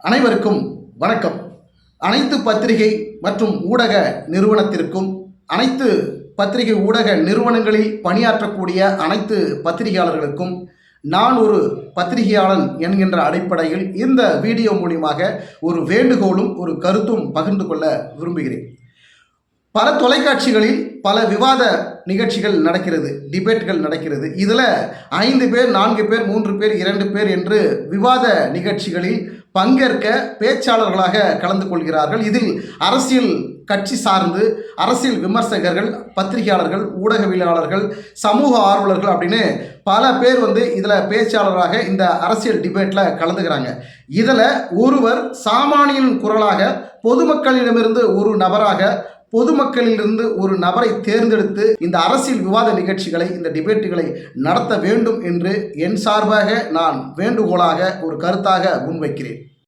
அனைவருக்கும் வணக்கம். அனைத்து பத்திரிகை மற்றும் ஊடக நிறுவனத்திற்கும் அனைத்து பத்திரிகை ஊடக நிறுவனங்களில் பணியாற்றக்கூடிய அனைத்து பத்திரிகையாளர்களுக்கும் நான் ஒரு பத்திரிகையாளன் என்கின்ற அடிப்படையில் இந்த வீடியோ மூலியமாக ஒரு வேண்டுகோளும் ஒரு கருத்தும் பகிர்ந்து கொள்ள விரும்புகிறேன். பல தொலைக்காட்சிகளில் பல விவாத நிகழ்ச்சிகள் நடக்கிறது டிபேட்கள் நடக்கிறது. இதில் ஐந்து பேர் நான்கு பேர் மூன்று பேர் இரண்டு பேர் என்று விவாத நிகழ்ச்சிகளில் பங்கேற்க பேச்சாளர்களாக கலந்து கொள்கிறார்கள். இதில் அரசியல் கட்சி சார்ந்து அரசியல் விமர்சகர்கள் பத்திரிகையாளர்கள் ஊடகவியலாளர்கள் சமூக ஆர்வலர்கள் அப்படின்னு பல பேர் வந்து இதில் பேச்சாளராக இந்த அரசியல் டிபேட்டில் கலந்துக்கிறாங்க. இதில் ஒருவர் சாமானியன் குரலாக பொதுமக்களிடமிருந்து ஒரு நபராக பொதுமக்களிலிருந்து ஒரு நபரை தேர்ந்தெடுத்து இந்த அரசியல் விவாத நிகழ்ச்சிகளை இந்த டிபேட்டுகளை நடத்த வேண்டும் என்று என் சார்பாக நான் வேண்டுகோளாக ஒரு கருத்தாக முன்வைக்கிறேன்.